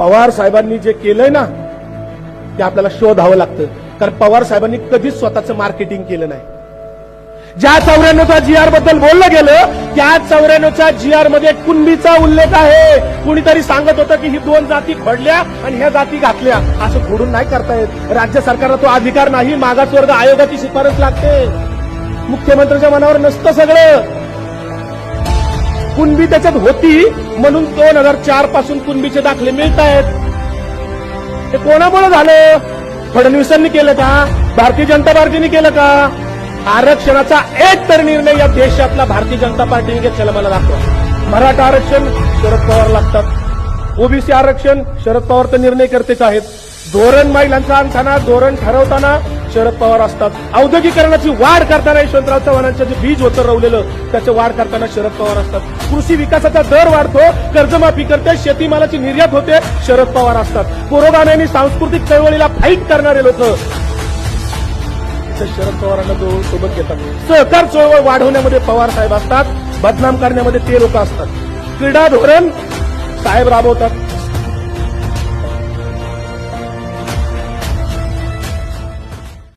पवार साहेबांनी जे केलंय ना ते आपल्याला शोधावं लागतं. कारण पवार साहेबांनी कधीच स्वतःचं मार्केटिंग केलं नाही. ज्या चौऱ्याण्णवच्या जी आरबद्दल बोललं गेलं त्या चौऱ्याण्णवच्या जी आरमध्ये कुणबीचा उल्लेख आहे. कुणीतरी सांगत होतं की ही दोन जाती घडल्या आणि ह्या जाती घातल्या. असं घडून नाही करता येत. राज्य सरकारला तो अधिकार नाही. मागासवर्ग आयोगाची शिफारस लागते. मुख्यमंत्र्यांच्या मनावर नसतं सगळं. कुणबी त्याच्यात होती? म्हणून दोन हजार चारपासून कुणबीचे दाखले मिळत आहेत हे कोणामुळे झालं? फडणवीसांनी केलं का? भारतीय जनता पार्टीने केलं का? आरक्षणाचा एक तर निर्णय या देशातला भारतीय जनता पार्टीने घेतलेला मला दाखवा. मराठा आरक्षण शरद पवार लागतात. ओबीसी आरक्षण शरद पवार तर निर्णय करतेच आहेत. धोरण महिलांचा आणताना धोरण ठरवताना शरद पवार असतात. औद्योगिकरणाची वाढ करताना यशवंतराव चव्हाणांचं जे बीज होतं रवलेलं त्याचं वाढ करताना शरद पवार असतात. कृषी विकासाचा दर वाढतो कर्जमाफी करते शेतीमालाची निर्यात होते शरद पवार असतात. पुरोगाम्यांनी सांस्कृतिक चळवळीला फाईट करणारे लोक शरद पवारांना तो सोबत घेतात. सहकार चळवळ वाढवण्यामध्ये पवार साहेब असतात बदनाम करण्यामध्ये ते लोक असतात. क्रीडा धोरण साहेब राबवतात.